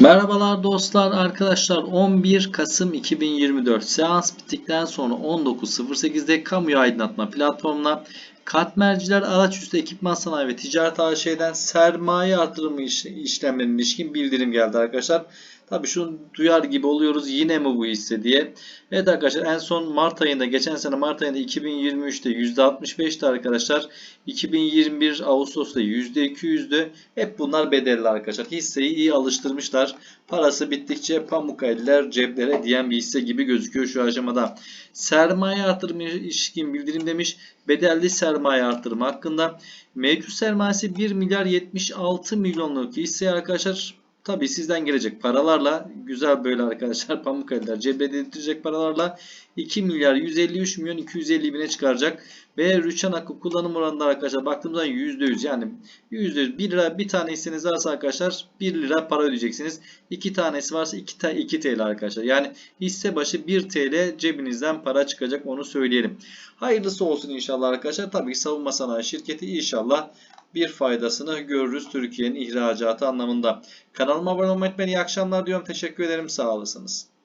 Merhabalar dostlar arkadaşlar. 11 Kasım 2024 seans bittikten sonra 19.08'de kamuya aydınlatma platformuna katmerciler araçüstü ekipman sanayi ve ticaret AŞ'den sermaye artırımı iş, işlemlerine ilişkin bildirim geldi arkadaşlar. Tabi şunu duyar gibi oluyoruz yine mi bu hisse diye. Evet arkadaşlar en son Mart ayında geçen sene Mart ayında 2023'te %65'ti arkadaşlar. 2021 Ağustos'ta %200'dü. Hep bunlar bedelli arkadaşlar. Hisseyi iyi alıştırmışlar. Parası bittikçe pamuk eller ceplere diyen bir hisse gibi gözüküyor şu aşamada. Sermaye artırımı ilişkin bildirim demiş. Bedelli sermaye artırımı hakkında. Mevcut sermayesi 1 milyar 76 milyonluk hisse arkadaşlar. Tabii sizden gelecek paralarla güzel böyle arkadaşlar pamuk eller cebe dedirtecek paralarla 2 milyar 153 milyon 250 bine çıkaracak. Ve rüçhan hakkı kullanım oranında arkadaşlar baktığımızda %100 yani %100 1 lira bir tane hisseniz varsa arkadaşlar 1 lira para ödeyeceksiniz. 2 tanesi varsa 2, ta, 2 TL arkadaşlar. Yani hisse başı 1 TL cebinizden para çıkacak onu söyleyelim. Hayırlısı olsun inşallah arkadaşlar. Tabii ki savunma sanayi şirketi inşallah bir faydasını görürüz Türkiye'nin ihracatı anlamında. Kanalıma abone olmayı unutmayın. İyi akşamlar diyorum. Teşekkür ederim. Sağ olasınız.